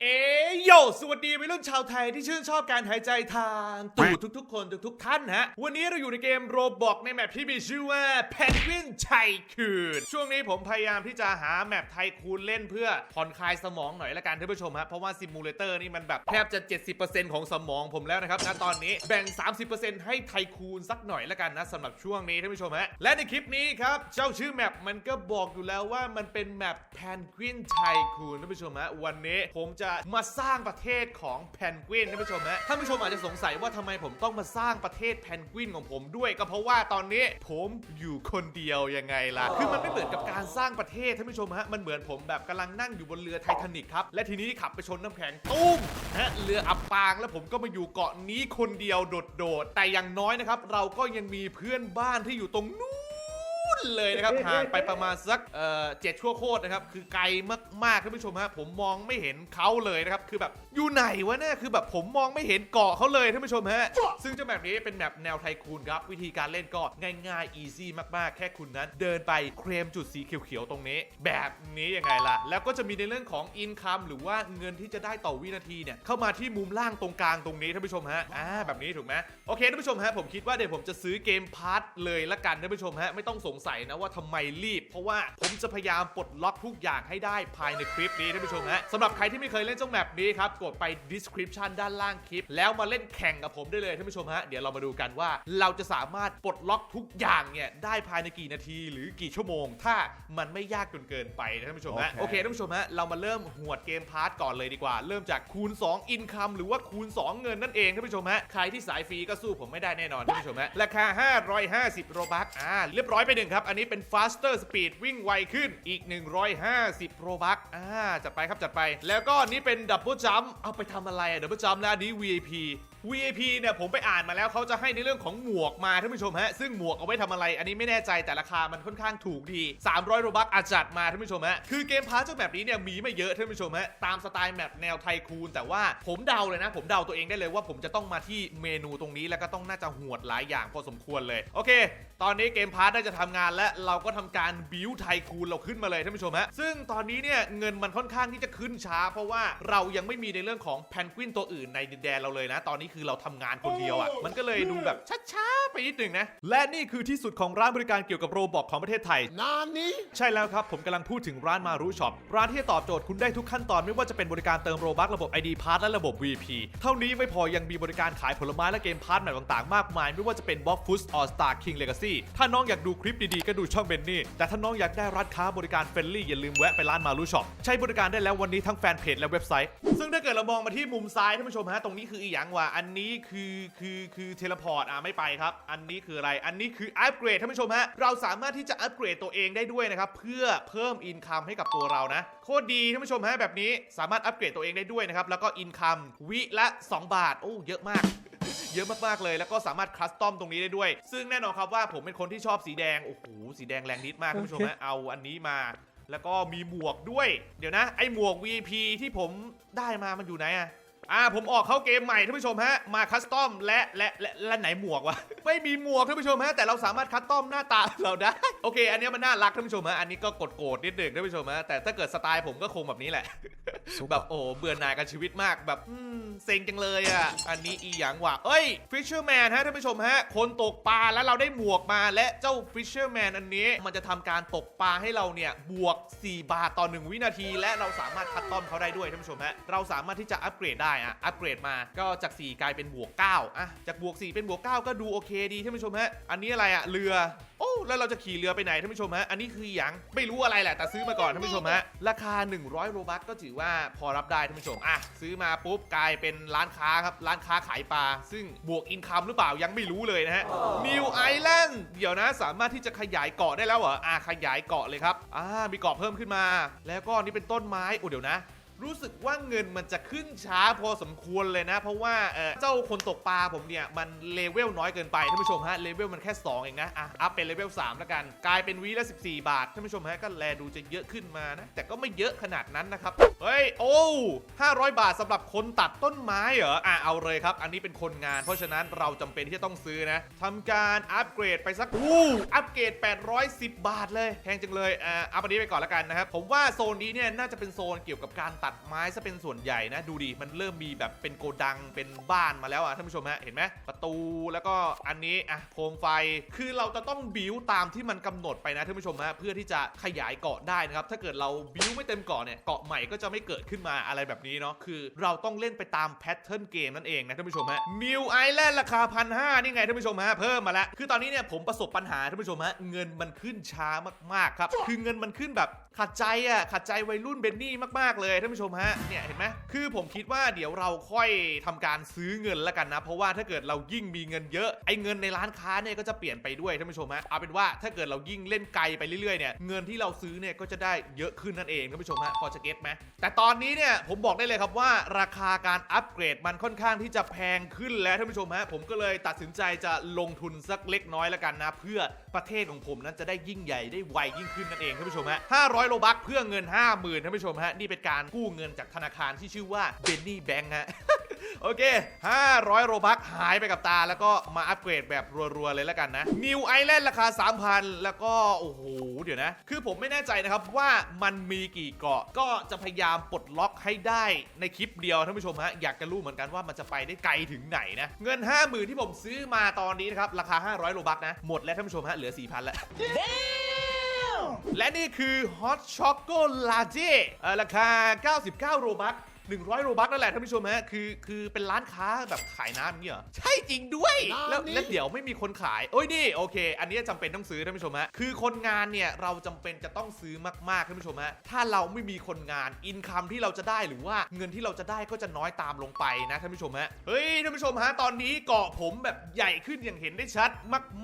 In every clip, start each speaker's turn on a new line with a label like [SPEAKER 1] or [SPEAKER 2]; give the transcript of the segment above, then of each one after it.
[SPEAKER 1] เอ โย สวัสดีวัยรุ่นชาวไทยที่ชื่นชอบการหายใจทางตูดทุกๆ คนทุกๆท่านฮะ วันนี้เราอยู่ในเกมโรบอกในแมปที่มีชื่อว่า Penguin ไทคูนช่วงนี้ผมพยายามที่จะหาแมปไทคูนเล่นเพื่อผ่อนคลายสมองหน่อยละกันท่านผู้ชมฮะ เพราะว่าซิมูเลเตอร์นี่มันแบบแทบจะ 70%ของสมองผมแล้วนะครับณตอนนี้แบ่ง 30%ให้ไทคูนสักหน่อยละกันนะสำหรับช่วงนี้ท่านผู้ชมฮะ และในคลิปนี้ครับเจ้าชื่อแมปมันก็บอกอยู่แล้วว่ามันเป็นแมป Penguin ไทคูนท่านผู้ชมฮะวันนี้ผมจะมาสร้างประเทศของแพนกวินท่านผู้ชมฮะท่านผู้ชมอาจจะสงสัยว่าทำไมผมต้องมาสร้างประเทศแพนกวินของผมด้วยก็เพราะว่าตอนนี้ผมอยู่คนเดียวยังไงล่ะคือมันไม่เหมือนกับการสร้างประเทศท่านผู้ชมฮะมันเหมือนผมแบบกำลังนั่งอยู่บนเรือไททานิกครับและทีนี้ขับไปชนน้ำแข็งตุ้มฮะเรืออับปางแล้วผมก็มาอยู่เกาะนี้คนเดียวโดดๆแต่อย่างน้อยนะครับเราก็ยังมีเพื่อนบ้านที่อยู่ตรงนู้น เลยนะครับห่างไปประมาณสักเอ่อเจ็ดชั่วโคตรนะครับ คือไกลมากๆท่านผู้ชมฮะผมมองไม่เห็นเขาเลยนะครับ คือแบบอยู่ไหนวะเนี่ยคือแบบผมมองไม่เห็นเกาะเขาเลยท่านผู้ชมฮะซึ่งเจ้าแบบนี้เป็นแบบแนวไทคูนครับ วิธีการเล่นก็ง่ายๆอีซี่มากๆ แค่คุณนั้น เดินไปเคลมจุดสีเขียวๆตรงนี้ แบบนี้ยังไงล่ะ แล้วก็จะมีในเรื่องของอินคัมหรือว่าเงินที่จะได้ต่อวินาทีเนี่ยเข้ามาที่มุมล่างตรงกลางตรงนี้ท่านผู้ชมฮะอ่าแบบนี้ถูกไหมโอเคท่านผู้ชมฮะผมคิดว่าเดี๋ยวผมจะซื้อเกมพาร์ทเลยละกันท่านผู้ชมฮะไม่ต้องสงสัยนะว่าทำไมรีบ เพราะว่าผมจะพยายามปลดล็อกทุกอย่างให้ได้ภายในคลิปนี้ท่านผู้ชมฮะสำหรับใครที่ไม่เคยเล่นเจ้าแมปนี้ครับกดไป description ด้านล่างคลิป แล้วมาเล่นแข่งกับผมได้เลยท่านผู้ชมฮะเดี๋ยวเรามาดูกันว่าเราจะสามารถปลดล็อกทุกอย่างเนี่ยได้ภายในกี่นาทีหรือกี่ชั่วโมง ถ้ามันไม่ยากจนเกินไปนะท่านผู้ชมฮะ
[SPEAKER 2] โอเค
[SPEAKER 1] โอเคท่านผู้ชมฮะเรามาเริ่มหวดเกมพาร์ทก่อนเลยดีกว่า เริ่มจากคูณ 2 อินคัมหรือว่าคูณ 2 เงินนั่นเองท่านผู้ชมฮะใครที่สายฟรีก็สู้ผมไม่ได้แน่นอนท่านผู้ชมฮะราคา 550 โรบัคอ่าเรียบร้อยไปหนึ่งครับอันนี้เป็น faster speed วิ่งไวขึ้นอีก 150โรบัคอ่าจัดไปครับจัดไป แล้วก็นี่เป็นดับเบิลจัมเอาไปทำอะไรอะดับเบิลจัมนะอันนี้ VIP VIP เนี่ยผมไปอ่านมาแล้วเขาจะให้ในเรื่องของหมวกมาท่านผู้ชมฮะซึ่งหมวกเอาไว้ทำอะไร อันนี้ไม่แน่ใจแต่ราคามันค่อนข้างถูกดี 300โรบัคอาจัดมาท่านผู้ชมฮะคือเกมพาร์ทเจ้าแบบนี้เนี่ยมีไม่เยอะท่านผู้ชมฮะตามสไตล์แมปแนวไทคูนแต่ว่าผมเดาเลยนะ ผมเดาตัวเองได้เลยว่าผมจะต้องมาที่เมนูตรงนี้แล้วก็ต้องน่าจะหวดหลายอย่างพอสมควรเลยโอเค ตอนนี้เกมพาร์ทได้จะทำงานและเราก็ทำการบิวไทคูนเราขึ้นมาเลยท่านผู้ชมฮะซึ่งตอนนี้เนี่ยเงินมันค่อนข้างที่จะขึ้นช้า เพราะว่าเรายังไม่มีในเรื่องของแพนกวินตัวอื่นในดินแดนเราเลยนะตอนนี้คือเราทำงานคนเดียวอะ มันก็เลยดูแบบช้าๆไปนิดหนึ่งนะ และนี่คือที่สุดของร้านบริการเกี่ยวกับโรบอกของประเทศไทย
[SPEAKER 2] Nani?
[SPEAKER 1] ใช่แล้วครับ ผมกำลังพูดถึงร้านมารู้ช็อป ร้านที่จะตอบโจทย์คุณได้ทุกขั้นตอนไม่ว่าจะเป็นบริการเติมโรบัคระบบ ID p a s s และระบบ VP เท่านี้ไม่พอยังมีบริการขายผลไม้และเกมพาร์ทแบบต่างๆ มากมาย ไม่ว่าจะเป็น b o x f o o d All Star King Legacy ถ้าน้องอยากดูคลิปดีๆก็ดูช่องเบนนี่แต่ถ้าน้องอยากได้ร้านค้าบริการเฟรนลี่อย่าลืมแวะไปร้านมารู้ช็อปใช้บริการได้แล้ววันนี้ทั้งแฟนเพจและเว็บไซต์ ซึ่งถ้าเกิดเรามองมาที่มุมซ้ายท่านผู้ชมฮะตรงนี้คืออีหยังวะอันนี้คือคือคือเทเลพอร์ตอะไม่ไปครับ อันนี้คืออะไร อันนี้คืออัปเกรดท่านผู้ชมฮะ เราสามารถที่จะอัปเกรดตัวเองได้ด้วยนะครับ เพื่อเพิ่มอินคัมให้กับตัวเรานะ โคตรดีท่านผู้ชมฮะแบบนี้สามารถอัปเกรดตัวเองได้ด้วยนะครับ แล้วก็อินคัมวิละ 2 บาท โอ้เยอะมากเยอะมากๆเลยแล้วก็สามารถคัสตอมตรงนี้ได้ด้วย ซึ่งแน่นอนครับว่าผมเป็นคนที่ชอบสีแดง โอ้โห สีแดงแรงนิดมากท่านผู้ชมฮะเอาอันนี้มา แล้วก็มีหมวกด้วย เดี๋ยวนะ ไอหมวก VP ที่ผมได้มามันอยู่ไหนอะ อ่าผมออกเข้าเกมใหม่ท่านผู้ชมฮะมาคัสตอมและและและและไหนหมวกวะ ไม่มีหมวกท่านผู้ชมฮะแต่เราสามารถคัสตอมหน้าตาเราได้โอเค อันเนี้ยมันน่ารักท่านผู้ชมฮะอันนี้ก็กดโกรธนิดหนึ่งท่านผู้ชมฮะแต่ถ้าเกิดสไตล์ผมก็คงแบบนี้แหละแบบโอ้เบื่อหน่ายกับชีวิตมากแบบอืมเซ็งจังเลยอะอันนี้อีหยังว่ะเอ้ย Fisherman ฮะท่านผู้ชมฮะคนตกปลาแล้วเราได้หมวกมาและเจ้า Fisherman อันนี้มันจะทำการตกปลาให้เราเนี่ยบวก 4 บาทต่อ 1 วินาที และเราสามารถคัดต้อมเขาได้ด้วยท่านผู้ชมฮะเราสามารถที่จะอัปเกรดได้อะอัปเกรดมาก็จาก 4 กลายเป็นบวก 9 อะ จากบวก 4 เป็นบวก 9 ก็ดูโอเคดีท่านผู้ชมฮะ อันนี้อะไรอะ เรือ โอ้แล้วเราจะขี่เรือไปไหนท่านผู้ชมฮะ อันนี้คืออหยังไม่รู้อะไรแหละ แต่ซื้อมาก่อนท่านผู้ชมฮะ ราคา 100 โรบัคก็ถือว่าพอรับได้ท่านผู้ชม อะ ซื้อมาปุ๊บกลายเป็นร้านค้าครับ ร้านค้าขายปลา ซึ่งบวกอินคัมหรือเปล่ายังไม่รู้เลยนะฮะ New Island เดี๋ยวนะสามารถที่จะขยายเกาะได้แล้วเหรอ อะขยายเกาะเลยครับ อ่า มีเกาะเพิ่มขึ้นมา แล้วก็นี่เป็นต้นไม้โอ้เดี๋ยวนะ รู้สึกว่าเงินมันจะขึ้นช้าพอสมควรเลยนะ เพราะว่าเออเจ้าคนตกปลาผมเนี่ย มันเลเวลน้อยเกินไปท่านผู้ชมฮะเลเวลมันแค่ 2 เองนะอะอัพเป็นเลเวล3แล้วกัน กลายเป็นวีละ 14 บาทท่านผู้ชมฮะก็แลดูจะเยอะขึ้นมานะ แต่ก็ไม่เยอะขนาดนั้นนะครับ เฮ้ย โอ้500 บาทสำหรับคนตัดต้นไม้เหรออะเอาเลยครับ อันนี้เป็นคนงาน เพราะฉะนั้นเราจำเป็นที่จะต้องซื้อนะทำการอัปเกรดไปสักอู้อัปเกรด 810 บาทเลยแพงจังเลยอ่าอัพอันนี้ไปก่อนแล้วกันนะครับผมว่าโซนนี้เนี่ยน่าจะเป็นโซนเกี่ยวกับการตัดตัดไม้ซะเป็นส่วนใหญ่นะ ดูดิมันเริ่มมีแบบเป็นโกดังเป็นบ้านมาแล้วอะท่านผู้ชมฮะเห็นไหมประตูแล้วก็อันนี้อะโคมไฟคือเราจะต้องบิวตามที่มันกำหนดไปนะท่านผู้ชมฮะเพื่อที่จะขยายเกาะได้นะครับถ้าเกิดเราบิวไม่เต็มเกาะเนี่ยเกาะใหม่ก็จะไม่เกิดขึ้นมาอะไรแบบนี้เนาะคือ เราต้องเล่นไปตามแพทเทิร์นเกมนั่นเองนะท่านผู้ชมฮะ New Island ราคาพันห้านี่ไงท่านผู้ชมฮะเพิ่มมาแล้วคือตอนนี้เนี่ยผมประสบปัญหาท่านผู้ชมฮะเงินมันขึ้นช้ามากๆครับคือเงินมันขึ้นแบบขัดใจอะขัดใจวัยรุ่นเบนนี่มากๆเลยท่านผู้ชมฮะเนี่ยเห็นไหมคือผมคิดว่าเดี๋ยวเราค่อยทำการซื้อเงินแล้วกันนะ เพราะว่าถ้าเกิดเรายิ่งมีเงินเยอะไอ้เงินในร้านค้าเนี่ยก็จะเปลี่ยนไปด้วยท่านผู้ชมฮะเอาเป็นว่าถ้าเกิดเรายิ่งเล่นไกลไปเรื่อยๆเนี่ยเงินที่เราซื้อเนี่ยก็จะได้เยอะขึ้นนั่นเองท่านผู้ชมฮะพอจะเก็ตไหมแต่ตอนนี้เนี่ยผมบอกได้เลยครับว่าราคาการอัปเกรดมันค่อนข้างที่จะแพงขึ้นแล้วท่านผู้ชมฮะผมก็เลยตัดสินใจจะลงทุนสักเล็กน้อยแล้วกันนะ เพื่อประเทศของผมนั้นจะได้ยิ่งใหญ่ได้ไวยิ่งขึ้นนั่นเองท่านผู้ชมฮะ500 โลบัคเพื่อเงิน 50,000ท่านผู้ชมฮะนี่เป็นการกู้เงินจากธนาคารที่ชื่อว่าเบนนี่แบงค์ฮะโอเค 500 โรบัคหายไปกับตา แล้วก็มาอัปเกรดแบบรัว ๆ เลยแล้วกันนะ New Island ราคา 3,000 แล้วก็ โอ้โห เดี๋ยวนะ คือผมไม่แน่ใจนะครับว่ามันมีกี่เกาะ ก็จะพยายามปลดล็อกให้ได้ในคลิปเดียวท่านผู้ชมฮะ อยากจะรู้เหมือนกันว่ามันจะไปได้ไกลถึงไหนนะ เงิน 50,000 ที่ผมซื้อมาตอนนี้นะครับ ราคา 500โลบัคนะ หมดแล้วท่านผู้ชมฮะเหลือ4,000แล้วและนี่คือ Hot Choco Latte เอ่อราคา 99 โรบัค 100 โรบัคนั่นแหละท่านผู้ชมฮะคือคือเป็นร้านค้าแบบขายน้ำอย่างเงี้ยเหรอใช่จริงด้วย แล้วแล้วเดี๋ยวไม่มีคนขายโอ้ยนี่โอเค อันนี้จำเป็นต้องซื้อท่านผู้ชมฮะคือคนงานเนี่ยเราจำเป็นจะต้องซื้อมากๆท่านผู้ชมฮะถ้าเราไม่มีคนงานอินคัมที่เราจะได้หรือว่าเงินที่เราจะได้ก็จะน้อยตามลงไปนะท่านผู้ชมฮะเฮ้ยท่านผู้ชมฮะตอนนี้เกาะผมแบบใหญ่ขึ้นอย่างเห็นได้ชัด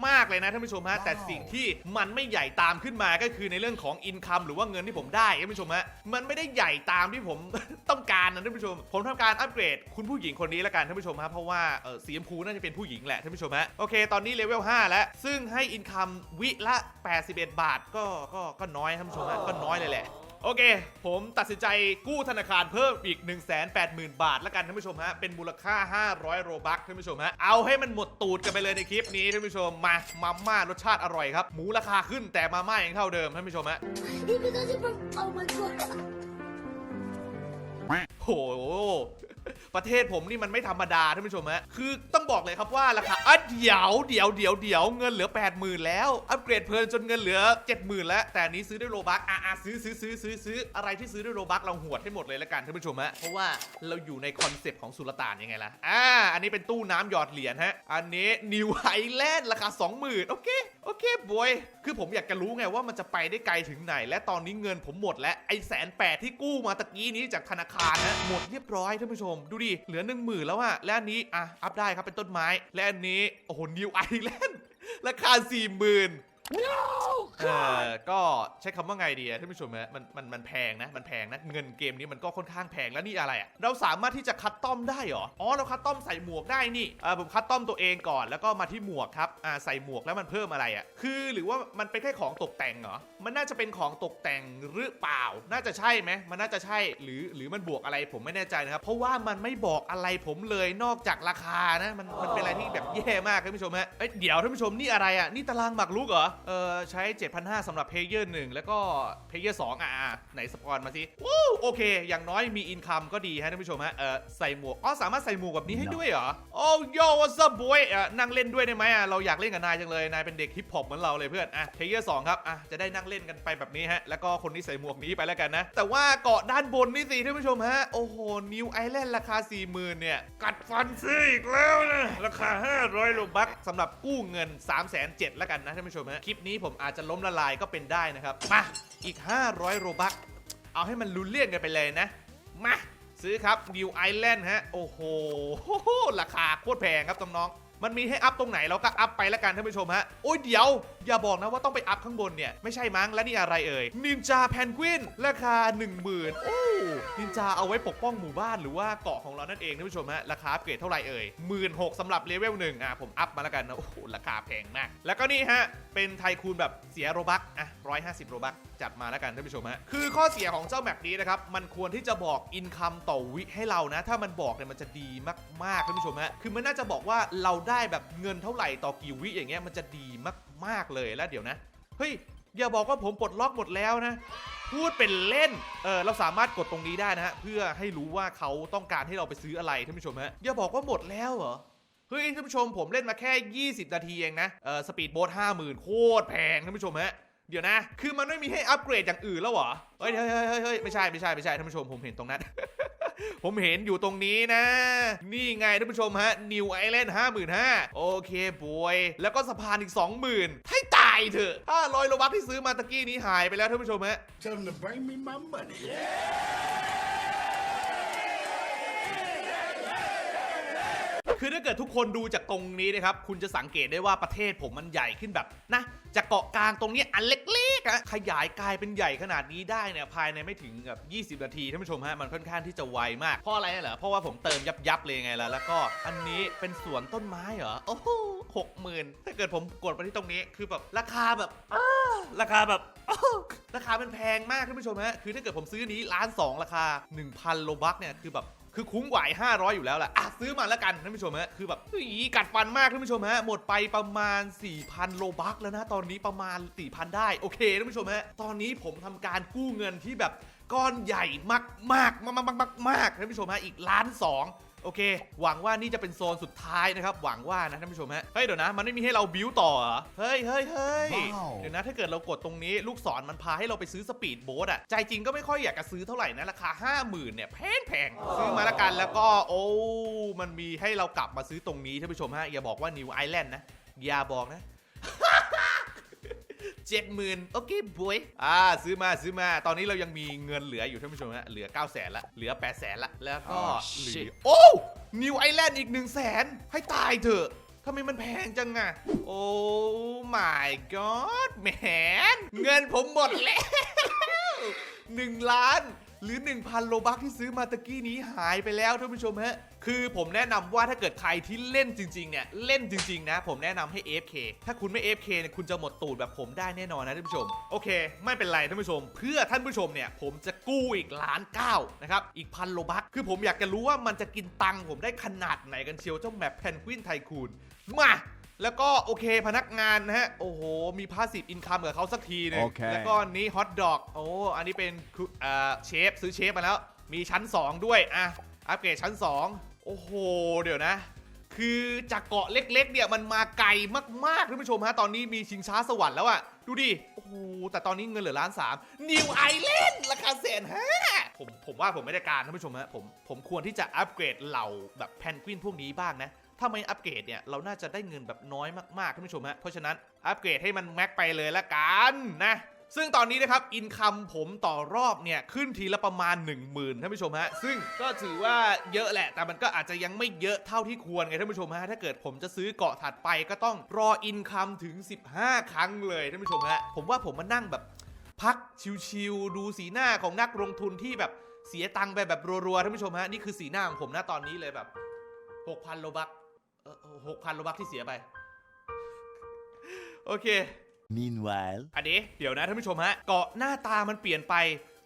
[SPEAKER 1] มาก ๆเลยนะท่านผู้ชมฮะแต่สิ่งที่มันไม่ใหญ่ตามขึ้นมาก็คือในเรื่องของอินคัมหรือว่าเงินที่ผมได้ท่านผู้ชมฮะมันไม่ได้ใหญ่ตามที่ผม ต้องการนะท่านผู้ชม ผมทำการอัปเกรดคุณผู้หญิงคนนี้ละกันท่านผู้ชมฮะเพราะว่าเออสีชมพูน่าจะเป็นผู้หญิงแหละท่านผู้ชมฮะโอเคตอนนี้เลเวล5แล้ว ซึ่งให้อินคัมวิละ 81 บาทก็ก็ก็น้อยท่านผู้ชมฮะก็น้อยเลยแหละโอเค ผมตัดสินใจกู้ธนาคารเพิ่มอีก 180,000 บาทแล้วกันท่านผู้ชมฮะ เป็นมูลค่า 500 โรบัคท่านผู้ชมฮะ เอาให้มันหมดตูดกันไปเลยในคลิปนี้ท่านผู้ชม มามาม่ารสชาติอร่อยครับ หมูราคาขึ้นแต่มาม่ายังเท่าเดิมท่านผู้ชมฮะ โห ประเทศผมนี่มันไม่ธรรมดาท่านผู้ชมฮะคือต้องบอกเลยครับว่าราคาอะเดี๋ยวเดี๋ยวเดี๋ยวเดี๋ยวเงินเหลือ 80,000 แล้ว อัปเกรดเพลินจนเงินเหลือ 70,000 แล้ว แต่อันนี้ซื้อด้วยโลบักอะอะซื้อซื้อซื้อซื้อซื้ออะไรที่ซื้อด้วยโลบักเราหวดให้หมดเลยละกันท่านผู้ชมฮะเพราะว่าเราอยู่ในคอนเซปต์ของสุลต่านยังไงล่ะอ่าอันนี้เป็นตู้น้ำหยอดเหรียญฮะอันนี้นิวไอแลนด์ราคา 20,000 โอเคโอเคบอยคือผมอยากจะรู้ไงว่ามันจะไปได้ไกลถึงไหน และตอนนี้เงินผมหมดแล้วไอแสนแปดที่กู้มาตะกี้นี้จากธนาคารนะหมดเรียบร้อยท่านผู้ชม ดูดิ เหลือหนึ่งหมื่นแล้วอะและอันนี้ อะ อัพได้ครับ เป็นต้นไม้ และอันนี้ โอ้โห นิวไอแลนด์ ราคาสี่หมื่น เออก็ใช้คำว่าไงดีอะท่านผู้ชมฮะมันมันมันแพงนะ มันแพงนะ เงินเกมนี้มันก็ค่อนข้างแพงแล้วนี่อะไรอะเราสามารถที่จะคัดต้อมได้เหรอ อ๋อ เราคัดต้อมใส่หมวกได้นี่เออผมคัดต้อมตัวเองก่อน แล้วก็มาที่หมวกครับ อ่า ใส่หมวกแล้วมันเพิ่มอะไรอะคือหรือว่ามันเป็นแค่ของตกแต่งเหรอ มันน่าจะเป็นของตกแต่งหรือเปล่า น่าจะใช่ไหมมันน่าจะใช่ หรือหรือมันบวกอะไรผมไม่แน่ใจนะครับ เพราะว่ามันไม่บอกอะไรผมเลยนอกจากราคานะ มันมันเป็นอะไรที่แบบแย่มากท่านผู้ชมฮะ เอ้ยเดี๋ยวท่านผู้ชมนี่อะไรอะนี่ตารางหมากรุกเหรอเออใช้ 7,500สำหรับเพลเยอร์หนึ่งแล้วก็เพลเยอร์สองอะอะไหนสปอนมาสิวู้โอเค อย่างน้อยมีอินคัมก็ดีฮะท่านผู้ชมฮะเออใส่หมวกอ๋อสามารถใส่หมวกแบบนี้ให้ด้วยเหรอโอ้โย what's up boy เออนั่งเล่นด้วยได้ไหมอะเราอยากเล่นกับนายจังเลยนายเป็นเด็กฮิปฮอปเหมือนเราเลยเพื่อนอะเพลเยอร์สองครับอะจะได้นั่งเล่นกันไปแบบนี้ฮะแล้วก็คนที่ใส่หมวกนี้ไปแล้วกันนะ แต่ว่าเกาะด้านบนนี่สิท่านผู้ชมฮะโอ้โหนิวไอแลนด์ราคา40,000เนี่ยกัดฟันซื้ออีกแล้วนะราคา 500โลบัคสำหรับกู้เงิน 3 7 0 0 0แล้วกันนะท่านผู้ชมฮะคลิปนี้ผมอาจจะล้มละลายก็เป็นได้นะครับ มา อีก 500 โรบัคเอาให้มันลุ้นเลี่ยนกันไปเลยนะ มา ซื้อครับ New Island ฮะ โอ้โห ราคาโคตรแพงครับน้องๆ มันมีให้อัพตรงไหนเราก็อัพไปล้วกันท่านผู้ชมฮะโอ้ยเดี๋ยว อย่าบอกนะว่าต้องไปอัพข้างบนเนี่ย ไม่ใช่มั้งและนี่อะไรเอ่ยนินจาแพนกวินราคา 10,000โอ้นินจาเอาไว้ปกป้องหมู่บ้านหรือว่าเกาะของเรานั่นเองท่านผู้ชมฮะราคาเกรดเท่าไหร่เอ่ยหมื่นหกสำหรับเลเวลหนึ่งอะผมอัพมาล้วกันนะโอ้โหราคาแพงมาก แล้วก็นี่ฮะเป็นไทคูณแบบเสียโรบักอะ150โรบักจัดมาแล้วกันท่านผู้ชมฮะคือข้อเสียของเจ้าแมปนี้นะครับมันควรที่จะบอกอินคัมต่อวิให้เรานะ ถ้ามันบอกเนี่ยมันจะดีมากๆท่านผู้ชมฮะคือมันน่าจะบอกว่าเราได้แบบเงินเท่าไหร่ต่อกี่วิอย่างเงี้ยมันจะดีมากๆเลยแล้วเดี๋ยวนะเฮ้ยอย่าบอกว่าผมปลดล็อกหมดแล้วนะพูดเป็นเล่น เออเราสามารถกดตรงนี้ได้นะฮะเพื่อให้รู้ว่าเขาต้องการให้เราไปซื้ออะไรท่านผู้ชมฮะอย่าบอกว่าหมดแล้วเหรอเฮ้ยท่านผู้ชมผมเล่นมาแค่ 20 นาทีเองนะเออสปีดโบ๊ทห้าหมื่นโคตรแพงท่านผู้ชมฮะ เดี๋ยวนะ คือมันไม่มีให้อัปเกรดอย่างอื่นแล้วเหรอเฮ้ยเฮ้ยเฮ้ยเฮ้ยไม่ใช่ไม่ใช่ไม่ใช่ท่านผู้ชมผมเห็นตรงนั้น ผมเห็นอยู่ตรงนี้นะ นี่ไงท่านผู้ชมฮะ New Island 55,000โอเคบวย แล้วก็สะพานอีก20,000ให้ตายเถอะ500โลบัคที่ซื้อมาตะกี้นี้หายไปแล้วท่านผู้ชมฮะ
[SPEAKER 3] Tell them to bring me my money.
[SPEAKER 1] คือถ้าเกิดทุกคนดูจากตรงนี้นะครับคุณจะสังเกตได้ว่าประเทศผมมันใหญ่ขึ้นแบบนะจากเกาะกลางตรงนี้อันเล็กๆอะขยายกลายเป็นใหญ่ขนาดนี้ได้เนี่ยภายในไม่ถึงแบบ20 นาทีท่านผู้ชมฮะมันค่อนข้างที่จะไวมากเพราะอะไรเหรอเพราะว่าผมเติมยับยับๆเลยไงล่ะแล้วก็อันนี้เป็นสวนต้นไม้เหรอโอ้โหหกหมื่นถ้าเกิดผมกดไปที่ตรงนี้คือแบบราคาแบบราคาแบบราคามันแพงมากท่านผู้ชมฮะคือถ้าเกิดผมซื้อนี้ล้านสองราคา 1,000โลบัคเนี่ยคือแบบ คือคุ้มกว่าไอ้500อยู่แล้วแหละอะซื้อมาแล้วกันท่านผู้ชมฮะคือแบบเฮ้ยกัดฟันมากท่านผู้ชมฮะหมดไปประมาณ 4,000โลบักแล้วนะตอนนี้ประมาณ4,000ได้โอเคท่านผู้ชมฮะตอนนี้ผมทำการกู้เงินที่แบบก้อนใหญ่มากมากมากมากมากท่านผู้ชมฮะอีกล้านสอง โอเค หวังว่านี่จะเป็นโซนสุดท้ายนะครับ หวังว่านะท่านผู้ชมฮะ เฮ้ยเดี๋ยวนะ มันไม่มีให้เราบิวต่อเหรอ เฮ้ยเฮ้ยเฮ้ย
[SPEAKER 3] ว้าว
[SPEAKER 1] เดี๋ยวนะ ถ้าเกิดเรากดตรงนี้ลูกศรมันพาให้เราไปซื้อสปีดโบ๊ทอะใจจริงก็ไม่ค่อยอยากจะซื้อเท่าไหร่นะ ราคา 50,000เนี่ยแพงแพงๆซื้อมาละกันแล้วก็โอ้ มันมีให้เรากลับมาซื้อตรงนี้ท่านผู้ชมฮะ อย่าบอกว่า New Island นะ อย่าบอกนะ เจ็ดหมื่นโอเคบวยอ่าซื้อมาซื้อมา ตอนนี้เรายังมีเงินเหลืออยู่ท่านผู้ชมฮะเหลือ 9 0 0แสนละเหลือ 8 0 0แสนละแล้วก็
[SPEAKER 3] Oh,
[SPEAKER 1] เหลือ
[SPEAKER 3] shit
[SPEAKER 1] โอ้นิวไอแลนด์อีก 1 0 0 0 0แสนให้ตายเถอะทำไมมันแพงจังอะโอ้ my god แหมนเงินผมหมดแล้ว 1 ล้านหรือ 1,000 โลบัคที่ซื้อมาตะกี้นี้หายไปแล้วท่านผู้ชมฮะ คือผมแนะนำว่าถ้าเกิดใครที่เล่นจริงๆเนี่ยเล่นจริงๆนะ ผมแนะนำให้ AFK ถ้าคุณไม่ AFK เนี่ยคุณจะหมดตูดแบบผมได้แน่นอนนะท่านผู้ชม โอเค ไม่เป็นไรท่านผู้ชม เพื่อท่านผู้ชมเนี่ยผมจะกู้อีกล้านเก้านะครับอีกพันโลบัคคือผมอยากจะรู้ว่ามันจะกินตังค์ผมได้ขนาดไหนกันเชียวเจ้าแมปแพนกวินไทคูนมาแล้วก็โอเคพนักงานนะฮะ โอ้โห มีพาสซีฟอินคัมกับเขาสักทีหนึง
[SPEAKER 3] โอเค
[SPEAKER 1] แล้วก็อันนี้ฮอทดอกโอ้อันนี้เป็นคุเอ่อเชฟซื้อเชฟมาแล้ว มีชั้น 2 ด้วย อะ อัปเกรดชั้น 2 โอ้โห เดี๋ยวนะ คือจากเกาะเล็กๆ เนี่ยมันมาไกลมากๆท่านผู้ชมฮะ ตอนนี้มีชิงช้าสวรรค์แล้วอะดูดิ โอ้โห แต่ตอนนี้เงินเหลือล้านสามนิวไอแลนด์ราคาแสนห้าผมผมว่าผมไม่ได้การท่านผู้ชมฮะ ผมผมควรที่จะอัปเกรดเหล่าแบบแพนกวินพวกนี้บ้างนะถ้าไม่อัปเกรดเนี่ยเราน่าจะได้เงินแบบน้อยมากๆท่านผู้ชมฮะ เพราะฉะนั้นอัปเกรดให้มันแม็กไปเลยละกันนะ ซึ่งตอนนี้นะครับอินคัมผมต่อรอบเนี่ยขึ้นทีละประมาณ 1 0,000ท่านผู้ชมฮะซึ่งก็ถือว่าเยอะแหละ แต่มันก็อาจจะยังไม่เยอะเท่าที่ควรไงท่านผู้ชมฮะถ้าเกิดผมจะซื้อเกาะถัดไปก็ต้องรออินคัมถึง 15 ครั้งเลยท่านผู้ชมฮะผมว่าผมมานั่งแบบพักชิวๆดูสีหน้าของนักลงทุนที่แบบเสียตังค์ไปแบบรัวๆท่านผู้ชมฮะนี่คือสีหน้าของผมนะตอนนี้เลยแบบ6,000โลบักหกพันโลบักที่เสียไป โอเค
[SPEAKER 3] Meanwhile.
[SPEAKER 1] อันนี้เดี๋ยวนะท่านผู้ชมฮะเกาะหน้าตามันเปลี่ยนไป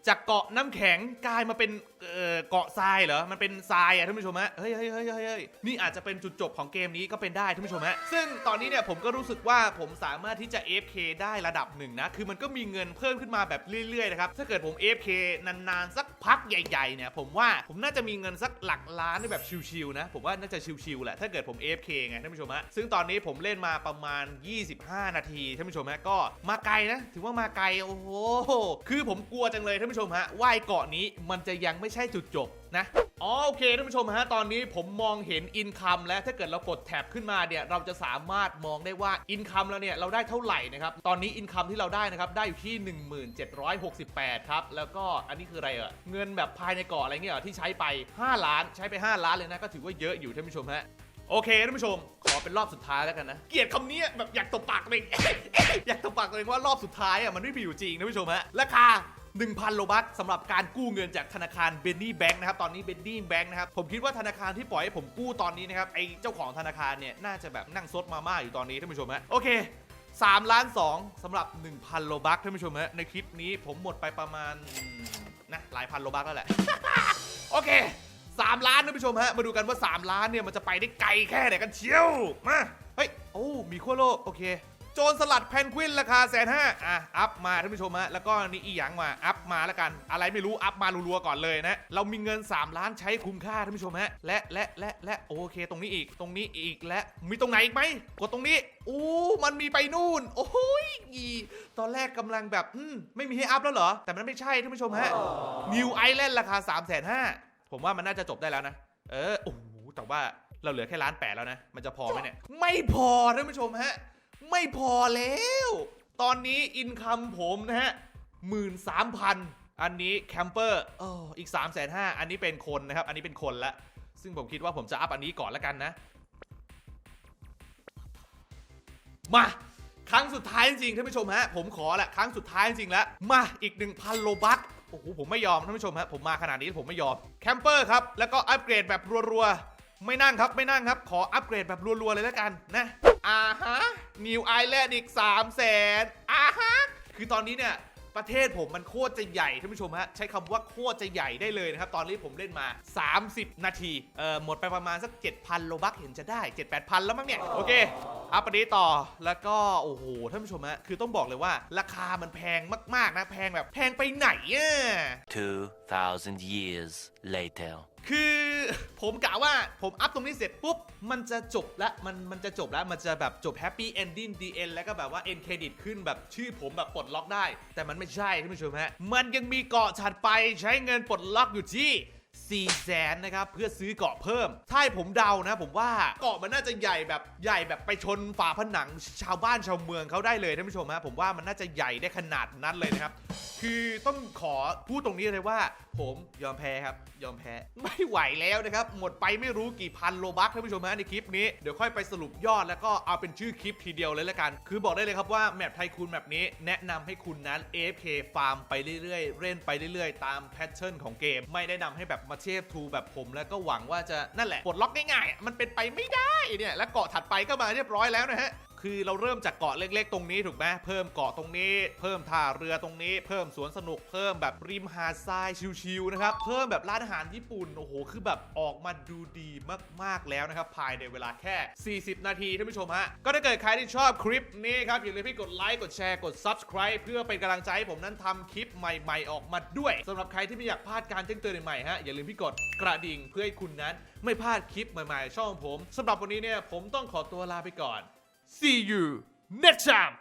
[SPEAKER 1] จากเกาะน้ำแข็งกลายมาเป็นเอ่อเกาะทรายเหรอ มันเป็นทรายอะท่านผู้ชมฮะ เฮ้ยเฮ้ยเฮ้ยเฮ้ยเฮ้ยนี่อาจจะเป็นจุดจบของเกมนี้ก็เป็นได้ท่านผู้ชมฮะ ซึ่งตอนนี้เนี่ยผมก็รู้สึกว่าผมสามารถที่จะ AFK ได้ระดับหนึ่งนะ คือมันก็มีเงินเพิ่มขึ้นมาแบบเรื่อยๆนะครับ ถ้าเกิดผม AFK นานๆสักพักใหญ่ๆเนี่ยผมว่าผมน่าจะมีเงินสักหลักล้านได้แบบชิวๆนะ ผมว่าน่าจะชิวๆแหละ ถ้าเกิดผม AFK ไงท่านผู้ชมฮะ ซึ่งตอนนี้ผมเล่นมาประมาณ 25 นาทีท่านผู้ชมฮะ ก็มาไกลนะ ถือว่ามาไกล โอ้โห คือผมกลัวจังเลยท่านผู้ชมฮะว่าไอ้เกาะนี้มันจะยังไม่ใช่จุดจบนะอ๋อโอเคท่านผู้ชมฮะตอนนี้ผมมองเห็นอินคัมแล้วถ้าเกิดเรากดแท็บขึ้นมาเนี่ยเราจะสามารถมองได้ว่าอินคัมเราเนี่ยเราได้เท่าไหร่นะครับตอนนี้อินคัมที่เราได้นะครับได้อยู่ที่ 1768 ครับ แล้วก็อันนี้คืออะไรเอะเงินแบบภายในเกาะอะไรเงี้ยเหรอที่ใช้ไป 5 ล้านใช้ไป 5 ล้านเลยนะก็ถือว่าเยอะอยู่ท่านผู้ชมฮะโอเคท่านผู้ชม ขอเป็นรอบสุดท้ายแล้วกันนะ เกลียดคำนี้แบบอยากตบปากตัวเองอยากตบปากตัวเองว่ารอบสุดท้ายอะมันไม่มีอยู่จริงท่านผู้ชมฮะราคา 1,000 โลบัคสำหรับการกู้เงินจากธนาคารเบนนี่แบงค์นะครับ ตอนนี้เบนนี่แบงค์นะครับ ผมคิดว่าธนาคารที่ปล่อยให้ผมกู้ตอนนี้นะครับ ไอ้เจ้าของธนาคารเนี่ย น่าจะแบบนั่งซดมาม่าอยู่ตอนนี้ท่านผู้ชมฮะ โอเค3ล้าน2สำหรับ 1,000 โลบัคท่านผู้ชมฮะ ในคลิปนี้ผมหมดไปประมาณนะหลายพันโลบัคแล้วแหละ โอเค3ล้านท่านผู้ชมฮะ มาดูกันว่า 3 ล้านเนี่ยมันจะไปได้ไกลแค่ไหนกันเชียว มา เฮ้ย โอ้ มีขั้วโลก โอเค โจรสลัดแพนกวินราคาแสนห้าอะ อัพมาท่านผู้ชมฮะ แล้วก็นี่อีหยังมา อัพมาแล้วกัน อะไรไม่รู้ อัพมารัวๆก่อนเลยนะ เรามีเงิน 3 ล้านใช้คุ้มค่าท่านผู้ชมฮะ และและและและโอเค ตรงนี้อีก ตรงนี้อีกและ มีตรงไหนอีกไหม กดตรงนี้ อู้มันมีไปนู่น โอ้ยอีตอนแรกกำลังแบบ อืม ไม่มีให้อัพแล้วเหรอ แต่มันไม่ใช่ท่านผู้ชมฮะ New Island ราคา3 5 0 0 0ผมว่ามันน่าจะจบได้แล้วนะ เออ โอ้โห แต่ว่าเราเหลือแค่ล้านแปดแล้วนะ มันจะพอไหมเนี่ย ไม่พอท่านผู้ชมฮะ ไม่พอแล้ว ตอนนี้อินคัมผมนะฮะหมื่นสามพันอันนี้แคมเปอร์ออีก3ามแสนห้าอันนี้เป็นคนนะครับ อันนี้เป็นคนละ ซึ่งผมคิดว่าผมจะอัพอันนี้ก่อนแล้วกันนะ มา ครั้งสุดท้ายจริงๆท่านผู้ชมฮะ ผมขอแหละครั้งสุดท้ายจริงๆแล้ว มาอีก 1,000 โลบัคโอ้โหผมไม่ยอมท่านผู้ชมฮะ ผมมาขนาดนี้ผมไม่ยอม แคมเปอร์ครับ แล้วก็อัปเกรดแบบรัวๆ ไม่นั่งครับไม่นั่งครับ ขออัปเกรดแบบรัวๆเลยแล้วกันนะอ่าฮะนิวไอแลนด์อีก3 0 0แสนอ่าฮะคือตอนนี้เนี่ยประเทศผมมันโคตรจะใหญ่ท่านผู้ชมฮะใช้คำว่าโคตรจะใหญ่ได้เลยนะครับ ตอนนี้ผมเล่นมา 30 นาทีเอ่อหมดไปประมาณสัก 7,000 โลบักเห็นจะได้ 7-8,000 แล้วมั้งเนี่ย โอเค อัพอันนี้ต่อแล้วก็โอ้โหท่านผู้ชมฮะคือต้องบอกเลยว่าราคามันแพงมากๆนะแพงแบบแพงไปไหนอะ
[SPEAKER 4] 2,000 years later.
[SPEAKER 1] คือผมกะว่าผมอัพตรงนี้เสร็จปุ๊บ มันจะจบแล้วมันมันจะจบแล้วมันจะแบบจบแฮปปี้เอนดิ้งดีเอ็นแล้วก็แบบว่าเอ็นเครดิตขึ้นแบบชื่อผมแบบปลดล็อกได้ แต่มันไม่ใช่ท่านผู้ชมฮะมันยังมีเกาะถัดไปใช้เงินปลดล็อกอยู่ที่ 4แสนนะครับเพื่อซื้อเกาะเพิ่ม ถ้าให้ผมเดานะ ผมว่าเกาะมันน่าจะใหญ่แบบใหญ่แบบไปชนฝาผนังชาวบ้านชาวเมืองเขาได้เลยท่านผู้ชมฮะผมว่ามันน่าจะใหญ่ได้ขนาดนั้นเลยนะครับ คือต้องขอพูดตรงนี้เลยว่า ผมยอมแพ้ครับ ยอมแพ้ไม่ไหวแล้วนะครับ หมดไปไม่รู้กี่พันโลบัคท่านผู้ชมฮะในคลิปนี้เดี๋ยวค่อยไปสรุปยอดแล้วก็เอาเป็นชื่อคลิปทีเดียวเลยละกัน คือบอกได้เลยครับว่าแมปไทคูนแมปนี้แนะนำให้คุณนั้น AFK ฟาร์มไปเรื่อยๆเล่นไปเรื่อยๆ ตามแพทเทิร์นของเกม ไม่ได้นำให้แบบมาเชฟทูแบบผมแล้วก็หวังว่าจะนั่นแหละปลดล็อกง่ายๆ มันเป็นไปไม่ได้เนี่ยและเกาะถัดไปก็มาเรียบร้อยแล้วนะฮะ คือเราเริ่มจากเกาะเล็ก ๆ ตรงนี้ถูกไหมเพิ่มเกาะตรงนี้ เพิ่มท่าเรือตรงนี้ เพิ่มสวนสนุกเพิ่มแบบริมหาดทรายชิลๆนะครับเพิ่มแบบร้านอาหารญี่ปุ่นโอ้โหคือแบบออกมาดูดีมากๆแล้วนะครับภายในเวลาแค่ 40 นาทีท่านผู้ชมฮะก็ถ้าเกิดใครที่ชอบคลิปนี้ครับอย่าลืมที่กดไลค์กดแชร์กด subscribe เพื่อเป็นกำลังใจให้ผมนั้นทำคลิปใหม่ๆ ออกมาด้วยสำหรับใครที่ไม่อยากพลาดการแจ้งเตือนใหม่ๆฮะอย่าลืมที่กดกระดิ่งเพื่อให้คุณนั้น ไม่พลาดคลิปใหม่ๆ ช่องผมสำหรับวันนี้เนี่ยผมต้องขอตัวลาไปก่อน See you next time